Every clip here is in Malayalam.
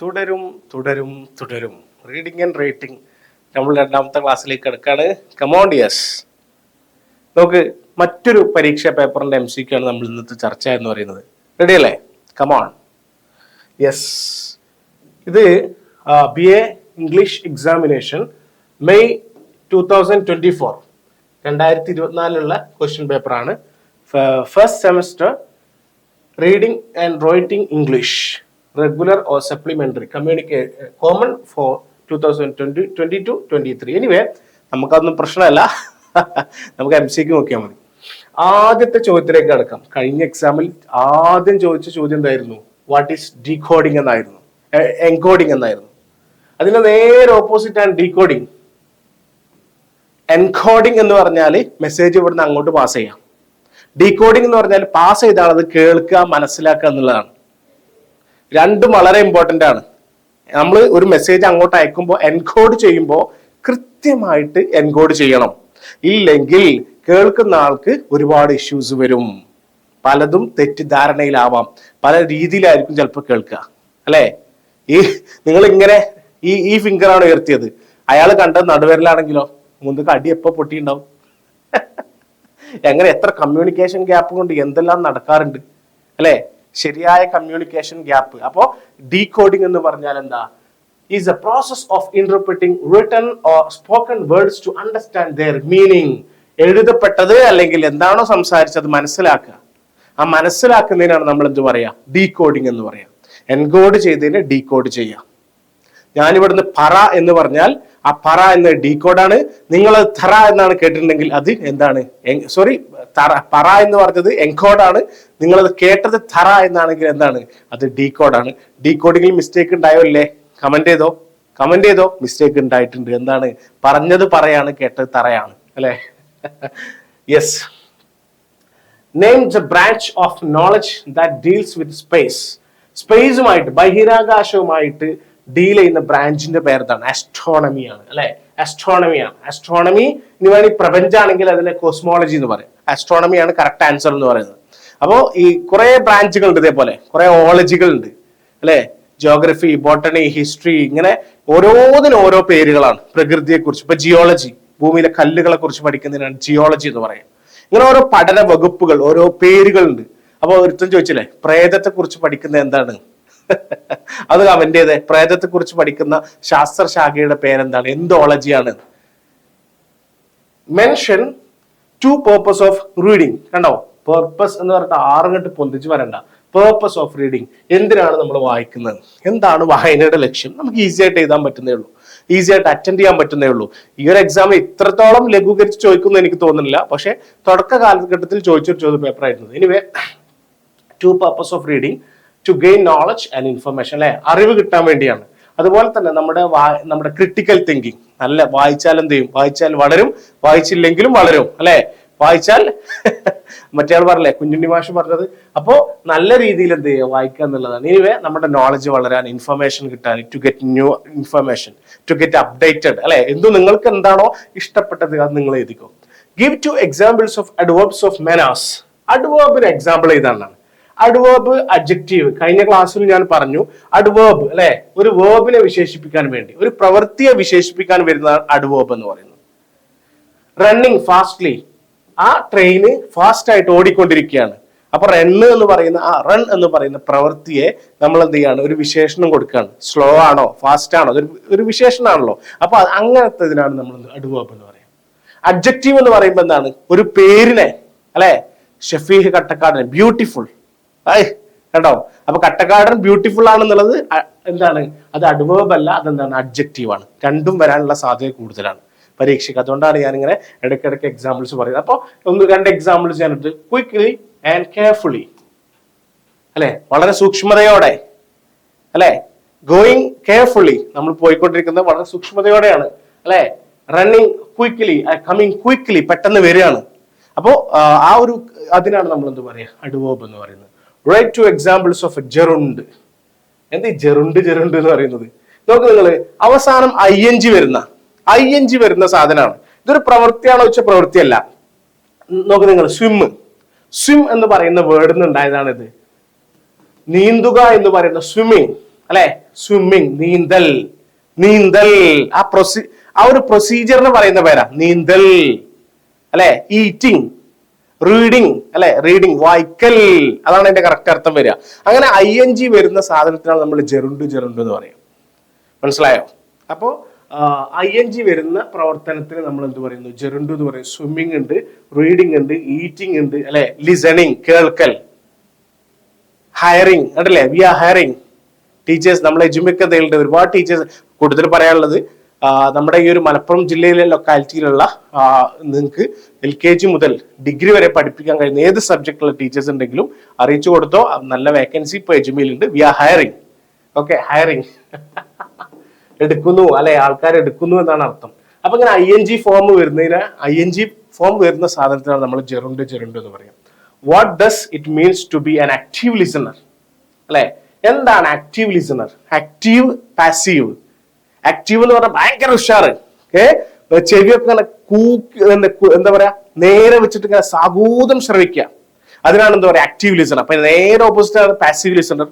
തുടരും തുടരും തുടരും. റീഡിംഗ് ആൻഡ് റൈറ്റിംഗ് നമ്മൾ രണ്ടാമത്തെ ക്ലാസ്സിലേക്ക് കിടക്കാണ്. കമോണ്ടിയസ് നമുക്ക് മറ്റൊരു പരീക്ഷാ പേപ്പറിന്റെ എം ആണ് നമ്മൾ ഇന്നത്തെ ചർച്ച എന്ന് പറയുന്നത്. റെഡി അല്ലേ? കമോൺ യെസ് ഇത് B A English examination May two thousand twenty four രണ്ടായിരത്തി ഇരുപത്തിനാലിലുള്ള ക്വസ്റ്റ്യൻ പേപ്പറാണ് first semester reading and writing English common four two thousand twenty twenty two twenty three anyway നമുക്കതൊന്നും പ്രശ്നമല്ല. നമുക്ക് എം സിക്ക് നോക്കിയാൽ മതി. ആദ്യത്തെ ചോദ്യത്തിലേക്ക് കടക്കാം. കഴിഞ്ഞ എക്സാമിൽ ആദ്യം ചോദിച്ച ചോദ്യം എന്തായിരുന്നു? വാട്ട് ഈസ് ഡീകോഡിംഗ് എന്നായിരുന്നു. എൻകോഡിംഗ് എന്നായിരുന്നു. അതിന്റെ നേരെ ഓപ്പോസിറ്റ് ആണ് ഡീകോഡിംഗ് എൻകോഡിംഗ് എന്ന് പറഞ്ഞാൽ മെസ്സേജ് ഇവിടുന്ന് അങ്ങോട്ട് പാസ് ചെയ്യാം. ഡീകോഡിംഗ് എന്ന് പറഞ്ഞാൽ പാസ് ചെയ്ത ആളത് കേൾക്കുക മനസ്സിലാക്കുക എന്നുള്ളതാണ്. രണ്ടും വളരെ ഇമ്പോർട്ടന്റ് ആണ്. നമ്മൾ ഒരു മെസ്സേജ് അങ്ങോട്ട് അയക്കുമ്പോൾ എൻകോഡ് ചെയ്യുമ്പോൾ കൃത്യമായിട്ട് എൻകോഡ് ചെയ്യണം. ഇല്ലെങ്കിൽ കേൾക്കുന്ന ആൾക്ക് ഒരുപാട് ഇഷ്യൂസ് വരും. പലതും തെറ്റിദ്ധാരണയിലാവാം. പല രീതിയിലായിരിക്കും ചിലപ്പോൾ കേൾക്കുക. അല്ലേ? ഈ നിങ്ങൾ ഇങ്ങനെ ഈ ഈ ഫിംഗറാണ് ഉയർത്തിയത്. അയാൾ കണ്ടത് നടുവരലാണെങ്കിലോ? മുന്തുക്ക് അടി എപ്പോൾ പൊട്ടിയിട്ടുണ്ടാവും? എങ്ങനെ എത്ര കമ്മ്യൂണിക്കേഷൻ ഗ്യാപ്പ് കൊണ്ട് എന്തെല്ലാം നടക്കാറുണ്ട്? അല്ലെ? ശരിയായ കമ്മ്യൂണിക്കേഷൻ ഗ്യാപ്പ് അപ്പോ ഡീകോഡിംഗ് എന്ന് പറഞ്ഞാൽ എന്താ? Is a process of interpreting written or spoken words to understand their meaning എഴുതപ്പെട്ടത് അല്ലെങ്കിൽ എന്താണോ സംസാരിച്ചത് മനസ്സിലാക്കുക. ആ മനസ്സിലാക്കുന്നതിനാണ് നമ്മൾ എന്ത് പറയാ ഡീകോഡിംഗ് എന്ന് പറയാം എൻകോഡ് ചെയ്തതിന് ഡീകോഡ് ചെയ്യാം ഞാനിവിടുന്ന് പറ എന്ന് പറഞ്ഞാൽ ആ പറ എന്ന ഡീകോഡാണ്. നിങ്ങൾ തറ എന്നാണ് കേട്ടിട്ടുണ്ടെങ്കിൽ അത് എന്താണ്? സോറി തറ പറ എന്ന് പറഞ്ഞത് എൻകോഡാണ്. നിങ്ങളത് കേട്ടത് തറ എന്നാണെങ്കിൽ എന്താണ്? അത് ഡീകോഡാണ്. ഡീകോഡിങ്ങിൽ മിസ്റ്റേക്ക് ഉണ്ടായോ അല്ലേ കമന്റ് ചെയ്തോ? കമന്റ് ചെയ്തോ? മിസ്റ്റേക്ക് ഉണ്ടായിട്ടുണ്ട്. എന്താണ്? പറഞ്ഞത് പറയാണ് കേട്ടത് തറയാണ്. അല്ലേ? Yes name the branch of knowledge that deals with space സ്പേസുമായിട്ട് ബഹിരാകാശവുമായിട്ട് ഡീൽ ചെയ്യുന്ന ബ്രാഞ്ചിന്റെ പേര് എന്താണ് ആസ്ട്രോണമി ആണ് അല്ലെ? ആസ്ട്രോണമിയാണ് ആസ്ട്രോണമി ഇനി വേണമെങ്കിൽ പ്രപഞ്ചമാണെങ്കിൽ അതിനെ കോസ്മോളജി എന്ന് പറയും. ആസ്ട്രോണമിയാണ് കറക്റ്റ് ആൻസർ എന്ന് പറയുന്നത്. അപ്പോൾ ഈ കുറെ ബ്രാഞ്ചുകൾ ഉണ്ട് ഇതേപോലെ. കുറെ ഓളജികൾ ഉണ്ട് അല്ലെ? ജോഗ്രഫി ബോട്ടണി ഹിസ്റ്ററി ഇങ്ങനെ ഓരോന്നിനും ഓരോ പേരുകളാണ് പ്രകൃതിയെക്കുറിച്ച്. ഇപ്പൊ ജിയോളജി ഭൂമിയിലെ കല്ലുകളെ കുറിച്ച് പഠിക്കുന്നതിനാണ് ജിയോളജി എന്ന് പറയുന്നത്. ഇങ്ങനെ ഓരോ പഠന വകുപ്പുകൾ ഓരോ പേരുകളുണ്ട്. അപ്പോൾ ഒരുത്തും ചോദിച്ചില്ലേ പ്രേതത്തെ കുറിച്ച് പഠിക്കുന്നത് എന്താണ്? അത് ചെയ്തേ പ്രേതത്തെ കുറിച്ച് പഠിക്കുന്ന ശാസ്ത്രശാഖയുടെ പേരെന്താണ്? എന്തോളജിയാണ് mention to purpose of reading കണ്ടോ? പേർപ്പസ് എന്ന് പറഞ്ഞിട്ട് ആറുകെട്ട് പൊന്തിച്ച് വരണ്ട പേർപ്പസ് ഓഫ് റീഡിങ് എന്തിനാണ് നമ്മൾ വായിക്കുന്നത്? എന്താണ് വായനയുടെ ലക്ഷ്യം? നമുക്ക് ഈസി ആയിട്ട് എഴുതാൻ പറ്റുന്നേ ഉള്ളൂ. ഈസി ആയിട്ട് അറ്റൻഡ് ചെയ്യാൻ പറ്റുന്നേ ഉള്ളൂ. ഈ ഒരു എക്സാം ഇത്രത്തോളം ലഘൂകരിച്ച് ചോദിക്കുന്നു എനിക്ക് തോന്നുന്നില്ല. പക്ഷെ തുടക്ക കാലഘട്ടത്തിൽ ചോദിച്ചൊരു ആയിരുന്നു anyway to purpose of reading to gain knowledge and information അല്ലെ? അറിവ് കിട്ടാൻ വേണ്ടിയാണ്. അതുപോലെ തന്നെ നമ്മുടെ നമ്മുടെ ക്രിട്ടിക്കൽ തിങ്കിങ് നല്ല വായിച്ചാൽ എന്ത് ചെയ്യും? വായിച്ചാൽ വളരും വായിച്ചില്ലെങ്കിലും വളരും അല്ലെ? വായിച്ചാൽ മറ്റേ ആൾ പറഞ്ഞല്ലേ കുഞ്ഞുണ്ണി മാഷ് പറഞ്ഞത്. അപ്പോ നല്ല രീതിയിൽ എന്ത് ചെയ്യുക? വായിക്കുക എന്നുള്ളതാണ്. ഇനിവേ നമ്മുടെ നോളജ് വളരാൻ ഇൻഫർമേഷൻ കിട്ടാൻ to get new information to get updated അല്ലെ? എന്തു നിങ്ങൾക്ക് എന്താണോ ഇഷ്ടപ്പെട്ടത് അത് നിങ്ങൾ എഴുതിക്കോ. Give two examples of adverbs of manners അഡ്വേർബിന് example ഏതാണെന്നാണ് അഡ്വേർബ് അഡ്ജക്റ്റീവ് കഴിഞ്ഞ ക്ലാസ്സിൽ ഞാൻ പറഞ്ഞു അഡ്വേബ് അല്ലെ? ഒരു വേബിനെ വിശേഷിപ്പിക്കാൻ വേണ്ടി ഒരു പ്രവൃത്തിയെ വിശേഷിപ്പിക്കാൻ വരുന്നതാണ് അഡ്വേബ് എന്ന് പറയുന്നത്. റണ്ണിങ് ഫാസ്റ്റ്ലി ആ ട്രെയിന് ഫാസ്റ്റ് ആയിട്ട് ഓടിക്കൊണ്ടിരിക്കുകയാണ്. അപ്പൊ റണ്ണ് എന്ന് പറയുന്ന ആ റൺ എന്ന് പറയുന്ന പ്രവൃത്തിയെ നമ്മൾ എന്ത് ചെയ്യാണ്? ഒരു വിശേഷണം കൊടുക്കുകയാണ്. സ്ലോ ആണോ? ഫാസ്റ്റ് ആണോ? അതൊരു ഒരു വിശേഷണമാണല്ലോ. അപ്പൊ അങ്ങനത്തെ ഇതിനാണ് നമ്മൾ അഡ്വേബ് എന്ന് പറയുന്നത്. അഡ്ജക്റ്റീവ് എന്ന് പറയുമ്പോൾ എന്താണ്? ഒരു പേരിനെ അല്ലെ? ഷഫീഹ് കട്ടക്കാടൻ ബ്യൂട്ടിഫുൾ ആയ് കേട്ടോ അപ്പൊ കട്ടക്കാടൻ ബ്യൂട്ടിഫുൾ ആണെന്നുള്ളത് എന്താണ്? അത് അഡ്വേബ് അല്ല അതെന്താണ്? അഡ്ജക്റ്റീവ് ആണ്. രണ്ടും വരാനുള്ള സാധ്യത കൂടുതലാണ്. പരീക്ഷയ്ക്ക്. അതുകൊണ്ടാണ് ഞാൻ ഇങ്ങനെ ഇടയ്ക്കിടയ്ക്ക് എക്സാമ്പിൾസ് പറയുന്നത്. അപ്പോൾ ഒന്ന് രണ്ട് എക്സാമ്പിൾസ് ഞാനിട്ട് ക്വിക്ക്ലി ആൻഡ് കെയർഫുള്ളി അല്ലെ? വളരെ സൂക്ഷ്മതയോടെ. അല്ലെ? ഗോയിങ് കെയർഫുള്ളി നമ്മൾ പോയിക്കൊണ്ടിരിക്കുന്നത് വളരെ സൂക്ഷ്മതയോടെയാണ്. അല്ലെ? റണ്ണിങ് ക്വിക്ക്ലി കമ്മിങ് ക്വിക്ക്ലി പെട്ടെന്ന് വരികയാണ്. അപ്പോ ആ ഒരു അതിനാണ് നമ്മൾ എന്ത് പറയുക? അഡ്വോബ് എന്ന് പറയുന്നത്. Write two examples of gerund എന്ത് ജെറുണ്ട് ജെറുണ്ട് എന്ന് പറയുന്നത്? നോക്ക് നിങ്ങൾ അവസാനം ഐ എൻ ജി വരുന്ന ഐ എൻ ജി വരുന്ന സാധനമാണ്. ഇതൊരു പ്രവൃത്തിയാണോ വെച്ച പ്രവൃത്തിയല്ല. നോക്ക് നിങ്ങൾ സ്വിം സ്വിം എന്ന് പറയുന്ന വേർഡിൽ നിന്ന് ഉണ്ടായതാണിത് നീന്തുക എന്ന് പറയുന്ന സ്വിമ്മിങ് അല്ലെ? സ്വിമ്മിങ് നീന്തൽ. നീന്തൽ. ആ പ്രൊസീ ആ ഒരു പ്രൊസീജിയറിന് പറയുന്ന പേരാ നീന്തൽ. അല്ലെ? ഈറ്റിംഗ് റീഡിങ് അല്ലെ? റീഡിങ് വായിക്കൽ. അതാണ് അതിന്റെ കറക്റ്റ് അർത്ഥം വരിക. അങ്ങനെ ഐ എൻ ജി വരുന്ന സാധനത്തിനാണ് നമ്മൾ ജെറുണ്ട് ജെറുണ്ട് എന്ന് പറയും മനസ്സിലായോ? അപ്പോ ഐ എൻ ജി വരുന്ന പ്രവർത്തനത്തിന് നമ്മൾ എന്ത് പറയുന്നു? ജെറുണ്ട് എന്ന് പറയും സ്വിമ്മിങ് ഉണ്ട് റീഡിങ് ഉണ്ട് ഈറ്റിംഗ് ഉണ്ട് അല്ലെ? ലിസണിങ് കേൾക്കൽ. ഹയറിങ് ഉണ്ടല്ലേ വി ആർ ഹയറിങ് ടീച്ചേഴ്സ് നമ്മളെ എജുമിക്കതയിലുണ്ട് ഒരുപാട് ടീച്ചേഴ്സ് കൂടുതൽ പറയാനുള്ളത് നമ്മുടെ ഈ ഒരു മലപ്പുറം ജില്ലയിലെ ലൊക്കാലിറ്റിയിലുള്ള നിങ്ങൾക്ക് എൽ കെ ജി മുതൽ ഡിഗ്രി വരെ പഠിപ്പിക്കാൻ കഴിയുന്ന ഏത് സബ്ജക്റ്റുള്ള ടീച്ചേഴ്സ് ഉണ്ടെങ്കിലും അറിയിച്ചു കൊടുത്തോ. നല്ല വേക്കൻസി ഇപ്പോൾ എജുമിയിലുണ്ട്. We are hiring okay hiring എടുക്കുന്നു അല്ലെ? ആൾക്കാർ എടുക്കുന്നു എന്നാണ് അർത്ഥം. അപ്പൊ ഇങ്ങനെ ഐ എൻ ജി ഫോം വരുന്നതിന് ഐ എൻ ജി ഫോം വരുന്ന സാധനത്തിനാണ് നമ്മൾ ജെറുണ്ട് ജെറുണ്ട് എന്ന് പറയാം. What does it means to be an active listener അല്ലെ? എന്താണ് active listener active passive active എന്ന് പറഞ്ഞാൽ ഭയങ്കര ഉഷാറ്. ഏ ചെവിയൊക്കെ ഇങ്ങനെ കൂക്ക് എന്താ പറയാ നേരെ വെച്ചിട്ട് ഇങ്ങനെ സാഗൂതം ശ്രവിക്കുക. അതിനാണ് എന്താ പറയാ ആക്റ്റീവ് ലിസണർ അപ്പൊ നേരെ ഓപ്പോസിറ്റ് ആണ് പാസീവ് ലിസണർ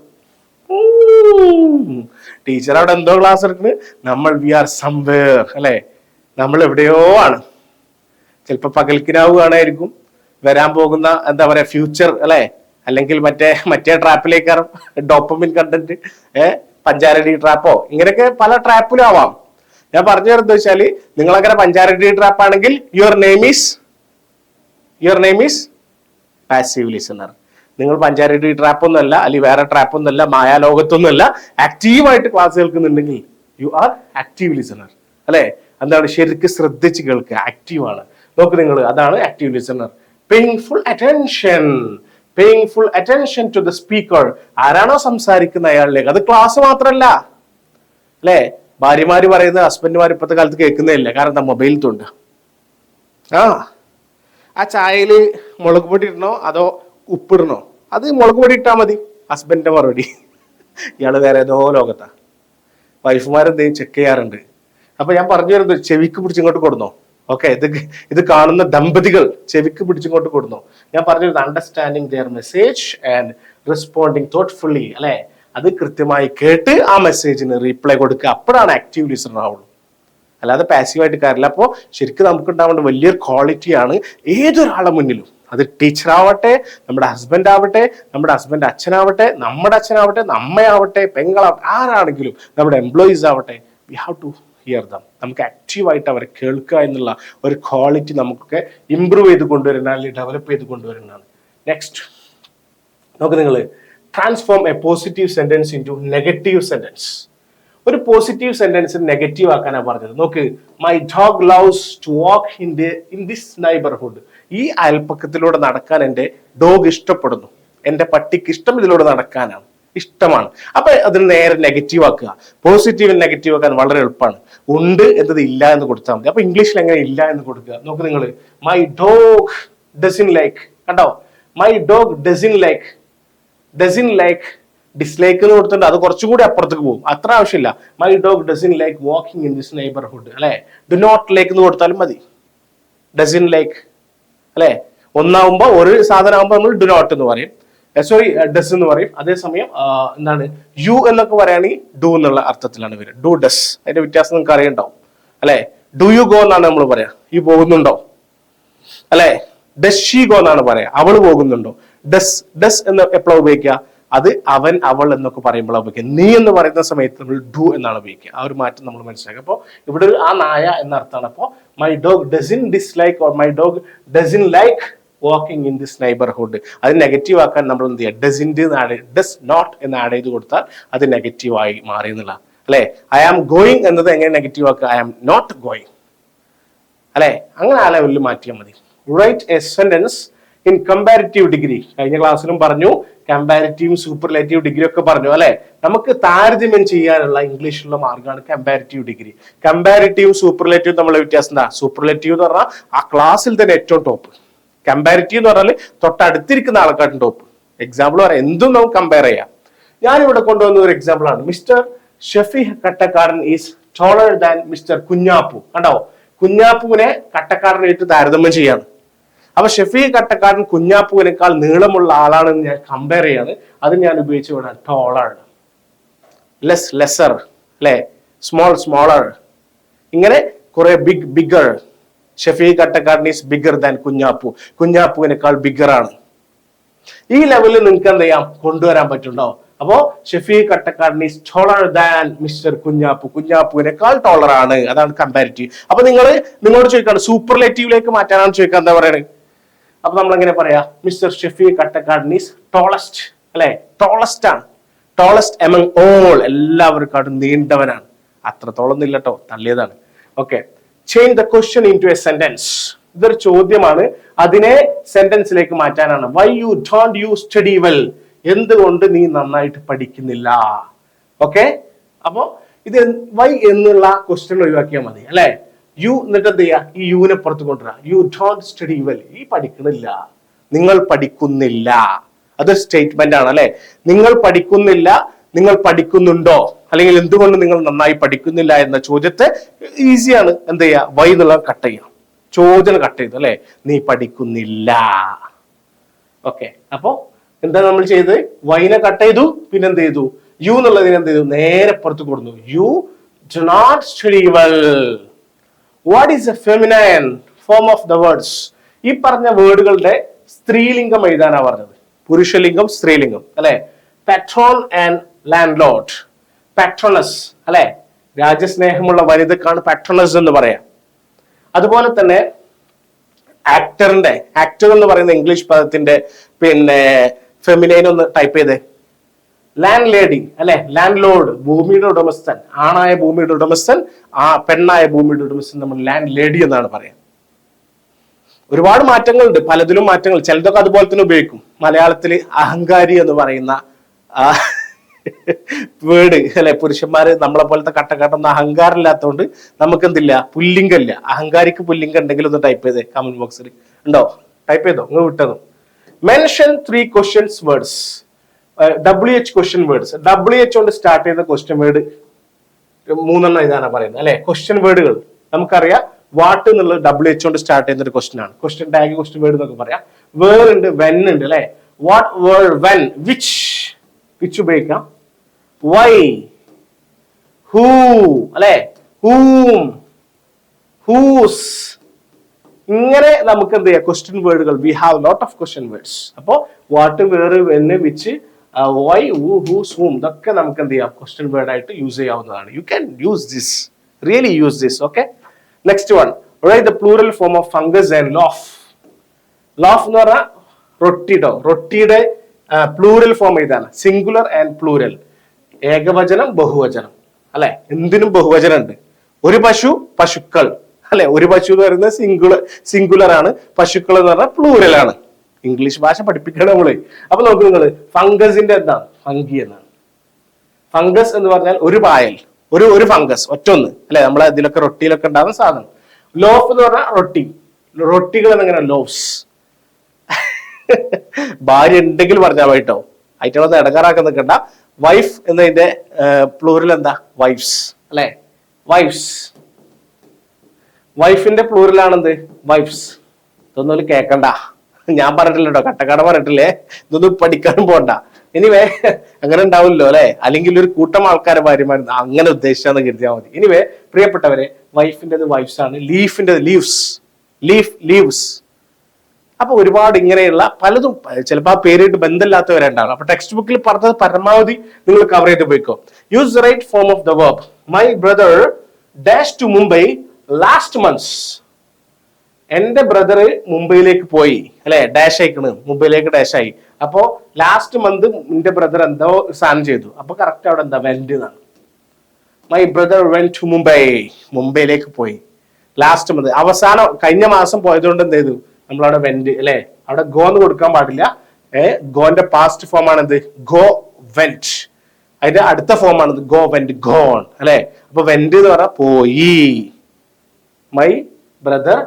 ടീച്ചർ അവിടെ എന്തോ ക്ലാസ് എടുക്കുന്നത് നമ്മൾ വി ആർ സംവേർ അല്ലെ? നമ്മൾ എവിടെയോ ആണ്. ചിലപ്പോ പകൽക്കിനാവുകയാണായിരിക്കും വരാൻ പോകുന്ന എന്താ പറയാ ഫ്യൂച്ചർ അല്ലെ? അല്ലെങ്കിൽ മറ്റേ മറ്റേ ട്രാപ്പിലേക്കാറും ഡോപ്പമിൻ കണ്ടന്റ് ഏഹ് പഞ്ചാരടി ട്രാപ്പോ ഇങ്ങനെയൊക്കെ പല ട്രാപ്പിലും ആവാം. ഞാൻ പറഞ്ഞു തരുന്നത് നിങ്ങൾ അങ്ങനെ പഞ്ചാരടി ട്രാപ്പ് ആണെങ്കിൽ your name is your name is passive listener നിങ്ങൾ പഞ്ചാരടി ട്രാപ്പ് ഒന്നുമല്ല അല്ലെങ്കിൽ വേറെ ട്രാപ്പ് ഒന്നുമല്ല മായാലോകത്തൊന്നുമല്ല ആക്റ്റീവായിട്ട് ക്ലാസ് കേൾക്കുന്നുണ്ടെങ്കിൽ യു ആർ ആക്റ്റീവ് ലിസണർ അല്ലേ? എന്താണ്? ശരിക്കും ശ്രദ്ധിച്ച് കേൾക്കുക. ആക്റ്റീവ് ആണ്. നോക്ക് നിങ്ങൾ അതാണ് active listener painful attention painful attention to the speaker ആരാണോ സംസാരിക്കുന്ന അയാളിലേക്ക്? അത് ക്ലാസ് മാത്രമല്ല അല്ലെ? ഭാര്യമാര് പറയുന്നത് ഹസ്ബൻഡുമാർ ഇപ്പോഴത്തെ കാലത്ത് കേൾക്കുന്നതല്ല? കാരണം എന്താ? മൊബൈൽ തൊണ്ട്. ആ. ആ ചായയിൽ മുളക് പൊടി ഇടണോ? അതോ ഉപ്പിടണോ അത് മുളക് പൊടി ഇട്ടാൽ മതി. ഹസ്ബൻഡിന്റെ മറുപടി. ഇയാൾ വേറെ ഏതോ ലോകത്താ. വൈഫുമാരെന്തെങ്കിലും ചെക്ക് ചെയ്യാറുണ്ട്. അപ്പൊ ഞാൻ പറഞ്ഞു വരുന്നത് ചെവിക്ക് പിടിച്ചിങ്ങോട്ട് കൊടുന്നോ? ഓക്കെ ഇത് ഇത് കാണുന്ന ദമ്പതികൾ ചെവിക്ക് പിടിച്ചിങ്ങോട്ട് കൊടുന്നു. ഞാൻ പറഞ്ഞത് understanding their message and responding thoughtfully അല്ലെ? അത് കൃത്യമായി കേട്ട് ആ മെസ്സേജിന് റീപ്ലൈ കൊടുക്കുക. അപ്പോഴാണ് ആക്റ്റീവ് ലിസൺ ആവുള്ളൂ. അല്ലാതെ പാസീവായിട്ട് കാര്യമില്ല. അപ്പോൾ ശരിക്കും നമുക്ക് ഉണ്ടാവേണ്ട വലിയൊരു ക്വാളിറ്റിയാണ് ഏതൊരാളെ മുന്നിലും. അത് ടീച്ചർ ആവട്ടെ നമ്മുടെ ഹസ്ബൻഡ് ആവട്ടെ നമ്മുടെ ഹസ്ബൻഡ് അച്ഛനാവട്ടെ നമ്മുടെ അച്ഛനാവട്ടെ നമ്മയാവട്ടെ പെങ്ങളാവട്ടെ ആരാണെങ്കിലും നമ്മുടെ എംപ്ലോയീസ് ആവട്ടെ we have to hear them നമുക്ക് ആക്റ്റീവായിട്ട് അവരെ കേൾക്കുക എന്നുള്ള ഒരു ക്വാളിറ്റി നമുക്കൊക്കെ ഇമ്പ്രൂവ് ചെയ്ത് കൊണ്ടുവരുന്ന അല്ലെങ്കിൽ ഡെവലപ്പ് ചെയ്ത് കൊണ്ടുവരുന്നതാണ്. നെക്സ്റ്റ് നോക്ക് നിങ്ങൾ. Transform a positive sentence into negative sentence ഒരു പോസിറ്റീവ് സെന്റൻസ് നെഗറ്റീവ് ആക്കാനാണ് പറഞ്ഞത്. നോക്ക്. My dog loves to walk in the in this neighbourhood ഈ അയൽപ്പക്കത്തിലൂടെ നടക്കാൻ എന്റെ ഡോഗ് ഇഷ്ടപ്പെടുന്നു. എന്റെ പട്ടിക്ക് ഇഷ്ടം ഇതിലൂടെ നടക്കാനാണ്. ഇഷ്ടമാണ്. അപ്പൊ അതിന് നേരെ നെഗറ്റീവ് ആക്കുക. പോസിറ്റീവ് നെഗറ്റീവ് ആക്കാൻ വളരെ എളുപ്പമാണ്. ഉണ്ട് എന്നത് ഇല്ല എന്ന് കൊടുത്താൽ മതി. അപ്പൊ ഇംഗ്ലീഷിൽ എങ്ങനെ ഇല്ല എന്ന് കൊടുക്കുക? നോക്ക് നിങ്ങൾ മൈ ഡോഗ് ഡസിൻ ലൈക്ക് കണ്ടോ? My dog doesn't like doesn't like dislike എന്ന് കൊടുത്തിട്ടുണ്ട്. അത് കുറച്ചുകൂടി അപ്പുറത്തേക്ക് പോകും. അത്ര ആവശ്യമില്ല. My dog doesn't like walking in this neighbourhood അല്ലെ? ഡു നോട്ട് ലൈക്ക് എന്ന് കൊടുത്താലും മതി. ഡസിൻ ലൈക്ക് അല്ലെ? ഒന്നാവുമ്പോ ഒരു സാധനം ആകുമ്പോൾ നമ്മൾ ഡു നോട്ട് എന്ന് പറയും. സോറി ഡസ് എന്ന് പറയും. അതേസമയം എന്താണ് യു എന്നൊക്കെ പറയുകയാണെങ്കിൽ ഡു എന്നുള്ള അർത്ഥത്തിലാണ് വരിക. ഡു ഡസ് അതിന്റെ വ്യത്യാസം നിങ്ങൾക്ക് അറിയണ്ടാവും അല്ലെ? ഡു യു ഗോ എന്നാണ് നമ്മൾ പറയാ ഈ പോകുന്നുണ്ടോ? അല്ലെ? ഡസ് ഷീ ഗോ എന്നാണ് പറയാ അവൾ പോകുന്നുണ്ടോ? ഡസ് ഡസ് എന്ന് എപ്പോഴാണ് ഉപയോഗിക്കുക? അത് അവൻ അവൾ എന്നൊക്കെ പറയുമ്പോഴാണ് ഉപയോഗിക്കുക. നീ എന്ന് പറയുന്ന സമയത്ത് നമ്മൾ ഡു എന്നാണ് ഉപയോഗിക്കുക. ആ ഒരു മാറ്റം നമ്മൾ മനസ്സിലാക്കുക. അപ്പോൾ ഇവിടെ ഒരു ആ നായ എന്ന അർത്ഥമാണ്. അപ്പോൾ my dog doesn't dislike or my dog doesn't like walking in this neighbourhood അത് നെഗറ്റീവ് ആക്കാൻ നമ്മൾ എന്ത് ചെയ്യുക ഡസ് ആഡ് ഡസ് നോട്ട് എന്ന് ആഡ് ചെയ്ത് കൊടുത്താൽ അത് നെഗറ്റീവായി മാറി എന്നുള്ള അല്ലെ? ഐ ആം ഗോയിങ് എന്നത് എങ്ങനെ നെഗറ്റീവ് ആക്കുക? ഐ ആം നോട്ട് ഗോയിങ് അല്ലെ? അങ്ങനെ ആ ലെവലിൽ മാറ്റിയാൽ മതി. Write a sentence in comparative degree കഴിഞ്ഞ ക്ലാസ്സിലും പറഞ്ഞു കമ്പാരിറ്റീവ് സൂപ്പർലേറ്റീവ് ഡിഗ്രി ഒക്കെ പറഞ്ഞു അല്ലെ? നമുക്ക് താരതമ്യം ചെയ്യാനുള്ള ഇംഗ്ലീഷിലുള്ള മാർഗമാണ് കമ്പാരിറ്റീവ് ഡിഗ്രി കമ്പാരിറ്റീവ് സൂപ്പർലേറ്റീവ് തമ്മിലുള്ള വ്യത്യാസം എന്താ? സൂപ്പർലേറ്റീവ് എന്ന് പറഞ്ഞാൽ ആ ക്ലാസ്സിൽ തന്നെ ഏറ്റവും ടോപ്പ് കമ്പാരിറ്റീവ് എന്ന് പറഞ്ഞാൽ തൊട്ടടുത്തിരിക്കുന്ന ആൾക്കാട്ടും ടോപ്പ് എക്സാമ്പിൾ പറയാം എന്തും നമുക്ക് കമ്പയർ ചെയ്യാം. ഞാനിവിടെ കൊണ്ടുവന്ന ഒരു എക്സാമ്പിൾ ആണ്. Mister Shefi Kattakkaran is taller than mister Kunjappu. കണ്ടോ കുഞ്ഞാപ്പുവിനെ കട്ടക്കാരനായിട്ട് താരതമ്യം ചെയ്യാണ്. അപ്പൊ ഷെഫി കട്ടക്കാരൻ കുഞ്ഞാപ്പുവിനേക്കാൾ നീളമുള്ള ആളാണെന്ന് ഞാൻ കമ്പയർ ചെയ്യാണ്. അത് ഞാൻ ഉപയോഗിച്ച് ഇവിടെ ടോളാണ് ലെസ് ലെസർ അല്ലെ? സ്മോൾ സ്മോളർ ഇങ്ങനെ കുറെ big bigger Shafeeq Kattakkaran is bigger than Kunjappu. കുഞ്ഞാപ്പുവിനേക്കാൾ bigger ആണ്. ഈ ലെവലിൽ നിങ്ങൾക്ക് എന്ത് ചെയ്യാം? കൊണ്ടുവരാൻ പറ്റുണ്ടോ? അപ്പോ Shafeeq Kattakkaran is taller than mister Kunjappu. കുഞ്ഞാപ്പുവിനേക്കാൾ taller ആണ്. അതാണ് കമ്പാരിറ്റീവ് അപ്പൊ നിങ്ങൾ നിങ്ങളോട് ചോദിക്കാണ് സൂപ്പർലേറ്റീവിലേക്ക് മാറ്റാനാണ് ചോദിക്കാൻ എന്താ പറയുന്നത് അപ്പൊ നമ്മൾ എങ്ങനെ പറയാ? Mister Shafeeq Kattakkaran is tallest അല്ലെ? ടോളസ്റ്റ് ആണ്. ടോളസ്റ്റ് എമംഗ് ഓൾ എല്ലാവർക്കാട്ടും നീണ്ടവനാണ്. അത്രത്തോളം ഒന്നും ഇല്ലട്ടോ തള്ളിയതാണ്. Okay change the question into a sentence ഇതൊരു ചോദ്യമാണ്. അതിനെ സെന്റൻസിലേക്ക് മാറ്റാനാണ്. Why you don't you study well എന്തുകൊണ്ട് നീ നന്നായിട്ട് പഠിക്കുന്നില്ല? ഓക്കെ അപ്പോ ഇത് വൈ എന്നുള്ള ക്വസ്റ്റ്യൻ ഒഴിവാക്കിയാൽ മതി അല്ലെ? യു എന്നിട്ട് എന്ത് ചെയ്യുക ഈ യുവിനെ പുറത്ത് കൊണ്ടുവരാ. യു ഡോണ്ട് സ്റ്റഡി വെൽ ഈ പഠിക്കണില്ല. നിങ്ങൾ പഠിക്കുന്നില്ല. അത് സ്റ്റേറ്റ്മെന്റ് ആണ് അല്ലെ? നിങ്ങൾ പഠിക്കുന്നില്ല നിങ്ങൾ പഠിക്കുന്നുണ്ടോ? അല്ലെങ്കിൽ എന്തുകൊണ്ട് നിങ്ങൾ നന്നായി പഠിക്കുന്നില്ല എന്ന ചോദ്യത്തെ ഈസിയാണ് എന്ത് ചെയ്യുക വൈ എന്നുള്ള കട്ട് ചെയ്യാം. ചോദ്യം കട്ട് ചെയ്തു അല്ലെ? നീ പഠിക്കുന്നില്ല. ഓക്കെ അപ്പോ എന്താ നമ്മൾ ചെയ്തത്? വൈനെ കട്ട് ചെയ്തു. പിന്നെ എന്ത് ചെയ്തു? യു എന്നുള്ളതിന് എന്ത് ചെയ്തു? നേരെ പുറത്ത് കൊടുന്നു. You do not study well what is a feminine form of the words ഈ പറഞ്ഞ വേർഡുകളുടെ സ്ത്രീലിംഗം എഴുതാനാ പറഞ്ഞത്. പുരുഷലിംഗം സ്ത്രീലിംഗം അല്ലെ? Patron and landlord patroness അല്ലെ? രാജ്യസ്നേഹമുള്ള വനിതക്കാണ് പെട്രോണസ് എന്ന് പറയാം. അതുപോലെ തന്നെ ആക്ടറിന്റെ ആക്ടർ എന്ന് പറയുന്ന ഇംഗ്ലീഷ് പദത്തിന്റെ പിന്നെ ഫെമിനൈൻ ഒന്ന് ടൈപ്പ് ചെയ്തേ. ലാൻഡ് ലേഡി അല്ലെ? ലാൻഡ് ലോഡ് ഭൂമിയുടെ ഉടമസ്ഥൻ ആണായ ഭൂമിയുടെ ഉടമസ്ഥൻ ആ പെണ്ണായ ഭൂമിയുടെ ഉടമസ്ഥൻ നമ്മൾ ലാൻഡ് ലേഡി എന്നാണ് പറയാം. ഒരുപാട് മാറ്റങ്ങളുണ്ട് പലതിലും മാറ്റങ്ങൾ. ചിലതൊക്കെ അതുപോലെ തന്നെ ഉപയോഗിക്കും. മലയാളത്തിൽ അഹങ്കാരി എന്ന് പറയുന്ന വേർഡ് അല്ലെ പുരുഷന്മാര് നമ്മളെ പോലത്തെ കട്ടക്കട്ടൊന്നും അഹങ്കാരം ഇല്ലാത്തതുകൊണ്ട് നമുക്ക് എന്തില്ല പുല്ലിംഗമില്ല. അഹങ്കാരിക്ക് പുല്ലിംഗം ഉണ്ടെങ്കിൽ ഒന്ന് ടൈപ്പ് ചെയ്തേ കമന്റ് ബോക്സിൽ ഉണ്ടോ? ടൈപ്പ് ചെയ്തോ? നിങ്ങൾ വിട്ടതോ. Mention three questions words W H question words W H കൊണ്ട് സ്റ്റാർട്ട് ചെയ്ത ക്വസ്റ്റ്യൻ വേർഡ് മൂന്നെണ്ണം ഇതാണ് പറയുന്നത് അല്ലെ? ക്വസ്റ്റ്യൻ വേർഡുകൾ നമുക്കറിയാം വാട്ട് എന്നുള്ളത് ഡബ്ല്യു എച്ച് കൊണ്ട് സ്റ്റാർട്ട് ചെയ്യുന്ന ഒരു ക്വസ്റ്റ്യൻ ആണ്. ക്വസ്റ്റ്യൻ ടാഗ് ക്വസ്റ്റ്യൻ വേർഡ് എന്നൊക്കെ പറയാം. വേർ ഉണ്ട് വെൻ ഉണ്ട് അല്ലെ? What where when which which ഉപയോഗിക്കാം? വൈ ഹൂ അല്ലെ? ഹൂം ഹൂസ് ഇങ്ങനെ നമുക്ക് എന്ത് ചെയ്യാം? Question വേർഡുകൾ we have lot of question words അപ്പോ what where when which why who whose whom ഇതൊക്കെ നമുക്ക് എന്ത് ചെയ്യാം? ക്വസ്റ്റ്യൻ വേർഡ് ആയിട്ട് യൂസ് ചെയ്യാവുന്നതാണ്. You can use this really use this okay next one write the plural form of fungus and loaf loaf എന്ന് പറഞ്ഞാൽ റൊട്ടിട്ടോ റൊട്ടിയുടെ പ്ലൂറൽ ഫോം ഇതാണ് സിംഗുലർ ആൻഡ് പ്ലൂറൽ ഏകവചനം ബഹുവചനം അല്ലെ? എന്തിനും ബഹുവചനം ഉണ്ട് ഒരു പശു പശുക്കൾ അല്ലെ? ഒരു പശു എന്ന് പറയുന്നത് സിംഗുലർ സിംഗുലർ ആണ്. പശുക്കൾ എന്ന് പറഞ്ഞാൽ പ്ലൂറൽ ആണ്. ഇംഗ്ലീഷ് ഭാഷ പഠിപ്പിക്കണം നമ്മൾ. അപ്പൊ നോക്കൂ നിങ്ങൾ ഫംഗസിന്റെ എന്താണ്? ഫംഗി എന്നാണ്. ഫംഗസ് എന്ന് പറഞ്ഞാൽ ഒരു പായൽ. ഒരു ഒരു ഫംഗസ് ഒറ്റൊന്ന്. അല്ലെ? നമ്മളെ ഇതിലൊക്കെ റൊട്ടിയിലൊക്കെ ഉണ്ടാകുന്ന സാധനം. ലോഫ് എന്ന് പറഞ്ഞാൽ റൊട്ടി. റൊട്ടികൾ എന്നെങ്ങനെ ലോഫ്സ് ഭാര്യ ഉണ്ടെങ്കിൽ പറഞ്ഞാൽ പോയിട്ടോ അയറ്റളൊന്ന് ഇടങ്ങാറാക്കാൻ നിൽക്കണ്ട വൈഫ് എന്നതിന്റെ പ്ലൂറിൽ എന്താ? വൈഫ്സ് അല്ലെ? വൈഫ്സ് വൈഫിന്റെ പ്ലൂറിലാണെന്ത് വൈഫ്സ് ഇതൊന്നും ഒരു കേക്കണ്ട. ഞാൻ പറഞ്ഞിട്ടില്ല കേട്ടോ കട്ടക്കട പറഞ്ഞിട്ടില്ലേ? ഇതൊന്നും പഠിക്കാനും പോണ്ട. ഇനിവേ അങ്ങനെ ഉണ്ടാവില്ലോ അല്ലെ? അല്ലെങ്കിൽ ഒരു കൂട്ടം ആൾക്കാരെ ഭാര്യമാർ അങ്ങനെ ഉദ്ദേശിച്ചാന്ന് കരുതിയാൽ മതി. ഇനിവേ പ്രിയപ്പെട്ടവരെ വൈഫിന്റെത് വൈഫ്സ് ആണ്. ലീഫിന്റെത് ലീവ്സ് ലീഫ് ലീവ്സ് അപ്പൊ ഒരുപാട് ഇങ്ങനെയുള്ള പലതും ചിലപ്പോൾ ആ പേരായിട്ട് ബന്ധമില്ലാത്തവരുണ്ടാവും അപ്പൊ ടെക്സ്റ്റ് ബുക്കിൽ പറഞ്ഞത് പരമാവധി നിങ്ങൾ കവർ ചെയ്ത് പോയിക്കോ. Use right form of the verb my brother dash to Mumbai last months എന്റെ ബ്രദർ മുംബൈയിലേക്ക് പോയി. അല്ലെ? ഡാഷ് അയക്കണ്. മുംബൈയിലേക്ക് ഡാഷ് ആയി. അപ്പോ ലാസ്റ്റ് മന്ത് എന്റെ ബ്രദർ എന്തോ സാധനം ചെയ്തു. അപ്പൊ കറക്റ്റ് അവിടെ എന്താ? വെന്റ് എന്നാണ്. My brother went to Mumbai മുംബൈയിലേക്ക് പോയി. ലാസ്റ്റ് മന്ത് അവസാനം കഴിഞ്ഞ മാസം പോയതുകൊണ്ട് എന്ത് ചെയ്തു? നമ്മളവിടെ വെന്റ് അല്ലെ? അവിടെ ഗോ എന്ന് കൊടുക്കാൻ പാടില്ല. ഏ ഗോന്റെ പാസ്റ്റ് ഫോം ആണ് എന്ത് ഗോ വെന്റ് അതിന്റെ അടുത്ത ഫോം ആണ് ഗോ വെന്റ് ഗോൺ അല്ലെ? അപ്പൊ വെന്റ് എന്ന് പറഞ്ഞാൽ പോയി. My brother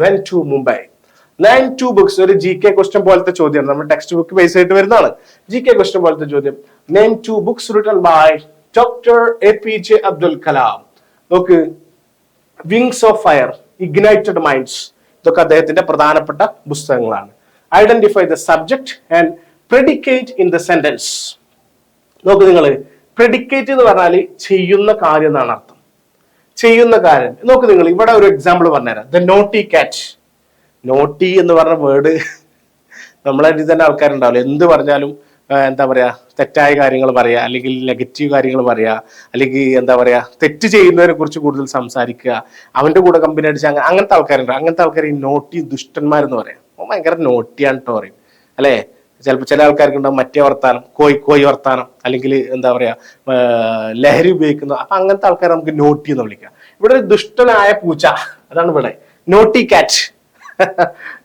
went to Mumbai name two books ഒരു ജി കെ ക്വസ്റ്റ്യൻ പോലത്തെ ചോദ്യമാണ് നമ്മുടെ ടെക്സ്റ്റ് ബുക്ക് ബേസ് ആയിട്ട് വരുന്നതാണ്. ജി കെ ക്വസ്റ്റ്യൻ പോലത്തെ ചോദ്യം. Name two books written by doctor A P J Abdul Kalam നോക്ക്. Wings of fire ignited minds ഇതൊക്കെ അദ്ദേഹത്തിന്റെ പ്രധാനപ്പെട്ട പുസ്തകങ്ങളാണ്. Identify the subject and predicate in the sentence നോക്ക് നിങ്ങൾ പ്രെഡിക്കേറ്റ് എന്ന് പറഞ്ഞാൽ ചെയ്യുന്ന കാര്യം എന്നാണ് അർത്ഥം. ചെയ്യുന്ന കാര്യം. നോക്ക് നിങ്ങൾ ഇവിടെ ഒരു എക്സാമ്പിൾ പറഞ്ഞുതരാം. ദ നോട്ടി കാറ്റ് നോട്ടി എന്ന് പറഞ്ഞ വേർഡ് നമ്മളെ തന്നെ ആൾക്കാരുണ്ടാവില്ല? എന്ത് പറഞ്ഞാലും എന്താ പറയാ തെറ്റായ കാര്യങ്ങൾ പറയുക അല്ലെങ്കിൽ നെഗറ്റീവ് കാര്യങ്ങൾ പറയുക അല്ലെങ്കിൽ എന്താ പറയാ തെറ്റ് ചെയ്യുന്നതിനെ കുറിച്ച് കൂടുതൽ സംസാരിക്കുക അവന്റെ കൂടെ കമ്പനി അടിച്ച് അങ്ങനെ അങ്ങനത്തെ ആൾക്കാരുണ്ട്. അങ്ങനത്തെ ആൾക്കാർ ഈ നോട്ടി ദുഷ്ടന്മാരെന്ന് പറയാം. ഭയങ്കര നോട്ടിയാണ് കേട്ടോ പറയും. അല്ലേ? ചിലപ്പോൾ ചില ആൾക്കാർക്ക് ഉണ്ടാവും മറ്റേ വർത്താനം കോയി കോയി വർത്താനം അല്ലെങ്കിൽ എന്താ പറയാ ആ, ലഹരി ഉപയോഗിക്കുന്ന അപ്പൊ അങ്ങനത്തെ ആൾക്കാരെ നമുക്ക് നോട്ടി എന്ന് വിളിക്കാം. ഇവിടെ ഒരു ദുഷ്ടനായ പൂച്ച അതാണ് ഇവിടെ. Naughty cat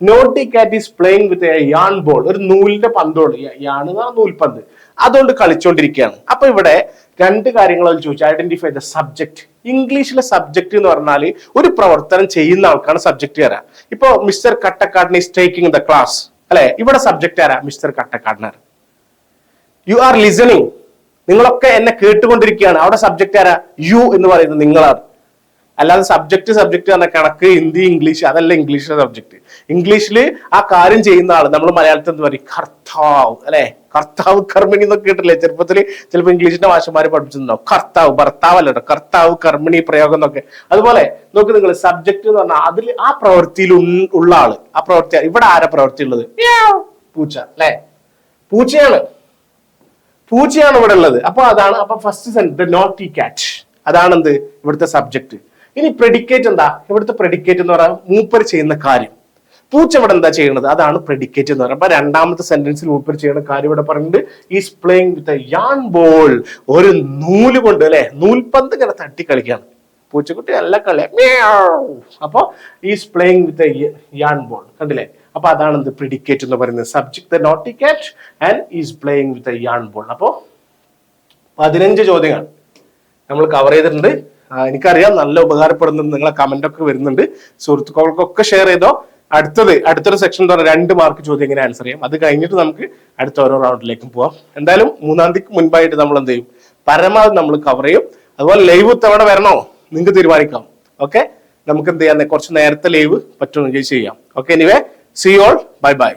naughty cat is playing with a yarn ball ഒരു നൂലിന്റെ പന്തോട് യാൺ എന്ന് നൂൽപന്ത് അതുകൊണ്ട് കളിച്ചുകൊണ്ടിരിക്കുകയാണ് അപ്പൊ ഇവിടെ രണ്ട് കാര്യങ്ങൾ ചോദിച്ചു. ഐഡന്റിഫൈ ദ സബ്ജക്ട് ഇംഗ്ലീഷിലെ സബ്ജക്ട് എന്ന് പറഞ്ഞാൽ ഒരു പ്രവർത്തനം ചെയ്യുന്ന ആൾക്കാണ് സബ്ജക്ട് തരാം ഇപ്പൊ mister കട്ടക്കാടിന് is taking the class അല്ലെ? ഇവിടെ സബ്ജക്ട് ആരാ? മിസ്റ്റർ കട്ടക്കാടിനാർ യു ആർ ലിസണിങ് നിങ്ങളൊക്കെ എന്നെ കേട്ടുകൊണ്ടിരിക്കുകയാണ്. അവിടെ സബ്ജക്ട് ആരാ? യു എന്ന് പറയുന്നത് നിങ്ങളാണ്. അല്ലാതെ സബ്ജക്ട് സബ്ജക്ട് എന്ന കണക്ക് ഹിന്ദി ഇംഗ്ലീഷ് അതല്ല ഇംഗ്ലീഷിലെ സബ്ജക്ട് ഇംഗ്ലീഷിൽ ആ കാര്യം ചെയ്യുന്ന ആൾ നമ്മൾ മലയാളത്തിൽ എന്ത് പറയും? കർത്താവ് അല്ലെ? കർത്താവ് കർമ്മിണി എന്നൊക്കെ കേട്ടില്ലേ ചെറുപ്പത്തിൽ ചിലപ്പോൾ ഇംഗ്ലീഷിന്റെ ഭാഷമാര് പഠിപ്പിച്ചിട്ടുണ്ടാവും കർത്താവ് ഭർത്താവ് അല്ല കേട്ടോ കർത്താവ് കർമ്മിണി പ്രയോഗം എന്നൊക്കെ. അതുപോലെ നോക്ക് നിങ്ങൾ സബ്ജക്ട് എന്ന് പറഞ്ഞാൽ അതിൽ ആ പ്രവൃത്തിയിൽ ഉള്ള ആൾ. ആ പ്രവൃത്തി ഇവിടെ ആരാ പ്രവൃത്തി ഉള്ളത്? പൂച്ച അല്ലെ? പൂച്ചയാണ്. പൂച്ചയാണ് ഇവിടെ ഉള്ളത്. അപ്പൊ അതാണ് അപ്പൊ ഫസ്റ്റ് സെൻ ദ നോട്ടി കാറ്റ് അതാണ് എന്ത് ഇവിടുത്തെ സബ്ജക്ട് ഇനി പ്രെഡിക്കേറ്റ് എന്താ? ഇവിടുത്തെ പ്രെഡിക്കേറ്റ് എന്ന് പറയാൻ മൂപ്പർ ചെയ്യുന്ന കാര്യം. പൂച്ച ഇവിടെ എന്താ ചെയ്യുന്നത് അതാണ് പ്രെഡിക്കേറ്റ് എന്ന് പറയുന്നത്. അപ്പൊ രണ്ടാമത്തെ സെന്റൻസിൽ മൂപ്പർ ചെയ്യുന്ന കാര്യം ഇവിടെ പറയുന്നത് is playing with yarn ball ഒരു നൂൽ കൊണ്ട് അല്ലെ? നൂൽപന്ത് ഇങ്ങനെ തട്ടി കളിക്കുകയാണ്. പൂച്ചക്കുട്ടി നല്ല കളി അപ്പോൾ അപ്പൊ is playing with yarn ball കണ്ടില്ലേ? അപ്പൊ അതാണ് എന്ത് പ്രിഡിക്കേറ്റ് എന്ന് പറയുന്നത്. Subject naughty cat and is playing with yarn ball അപ്പോ പതിനഞ്ച് ചോദ്യങ്ങൾ നമ്മൾ കവർ ചെയ്തിട്ടുണ്ട്. എനിക്കറിയാം നല്ല ഉപകാരപ്പെടുന്നുണ്ട് നിങ്ങളെ കമന്റ് ഒക്കെ വരുന്നുണ്ട്. സുഹൃത്തുക്കൾക്കൊക്കെ ഷെയർ ചെയ്തോ. അടുത്തത് അടുത്തൊരു സെക്ഷൻ എന്ന് പറഞ്ഞാൽ രണ്ട് മാർക്ക് ചോദ്യം എങ്ങനെ ആൻസർ ചെയ്യാം. അത് കഴിഞ്ഞിട്ട് നമുക്ക് അടുത്ത ഓരോ റൗണ്ടിലേക്കും പോവാം. എന്തായാലും മൂന്നാം തീയതിക്ക് മുൻപായിട്ട് നമ്മൾ എന്ത് ചെയ്യും? പരമാവധി നമ്മൾ കവർ ചെയ്യും. അതുപോലെ ലൈവ് തവണ വരണോ? നിങ്ങൾക്ക് തീരുമാനിക്കാം. ഓക്കെ നമുക്ക് എന്ത് ചെയ്യാം? കുറച്ച് നേരത്തെ ലൈവ് പറ്റുമെങ്കിൽ ചെയ്യാം. Okay anyway see all bye bye